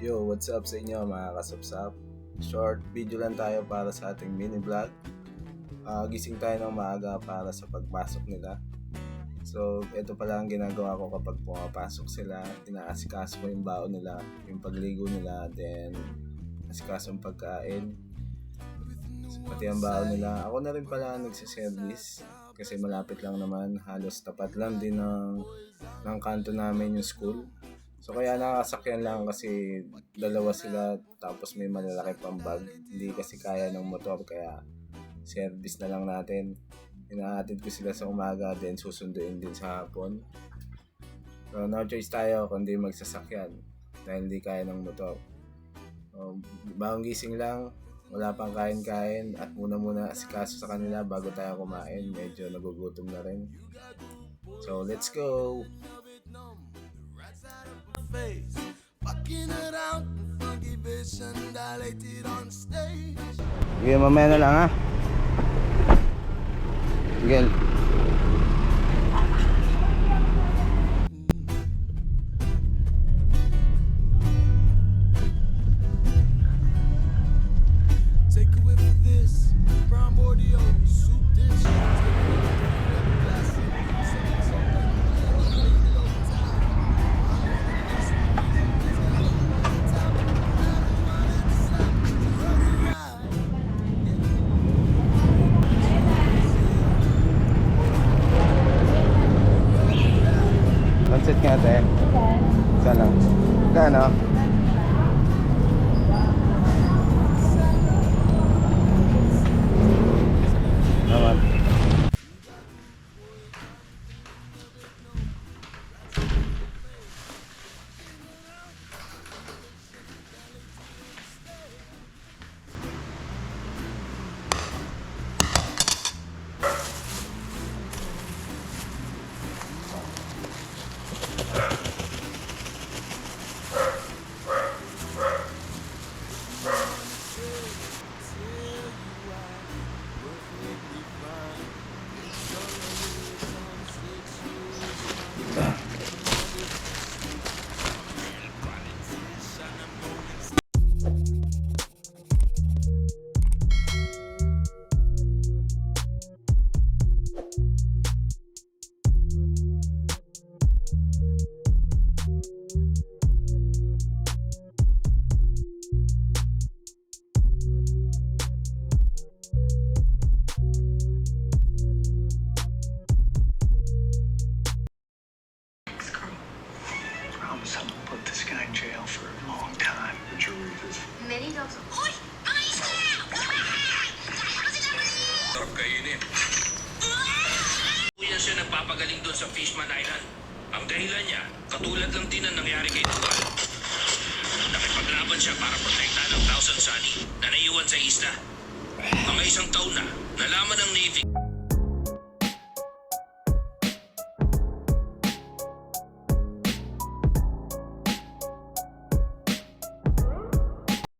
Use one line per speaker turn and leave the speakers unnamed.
Yo, what's up sa inyo mga kasapsap? Short video lang tayo para sa ating mini vlog. Ah, gising tayo ng maaga para sa pagpasok nila. So, ito pala ang ginagawa ko kapag pumapasok sila. Inaasikaso ko yung baon nila, yung pagligo nila, then asikaso yung pagkain. Pati ang baon nila. Ako na rin pala ang nagsiservice kasi malapit lang naman. Halos tapat lang din ng, ng kanto namin yung school. So kaya nakasakyan lang kasi dalawa sila tapos may malalaki pang bag. Hindi kasi kaya ng motor kaya service na lang natin. Inaatid ko sila sa umaga then susunduin din sa hapon. So no choice tayo kundi magsasakyan dahil hindi kaya ng motor. So, bagong gising lang, wala pang kain-kain at muna-muna asikaso sa kanila bago tayo kumain. Medyo nagugutom na rin. So let's go! Sige, mamaya na lang ha. Sige.
Take a whiff of this, soup dish.
Pansit nga te. Lang. Kano? Naman.
Thank you. Put this guy in jail for a long time. The jury is.
Many dogs. Hoy! Ayos ka na!
Sarap kainin. Kuya siya nagpapagaling doon sa Fishman Island. Ang dahilan niya, katulad lang din ang nangyari kay Duval. Nakipaglaban siya para protektahan ang Thousand Sunny na naiwan sa isla. Mga isang taon na, nalaman ng Navy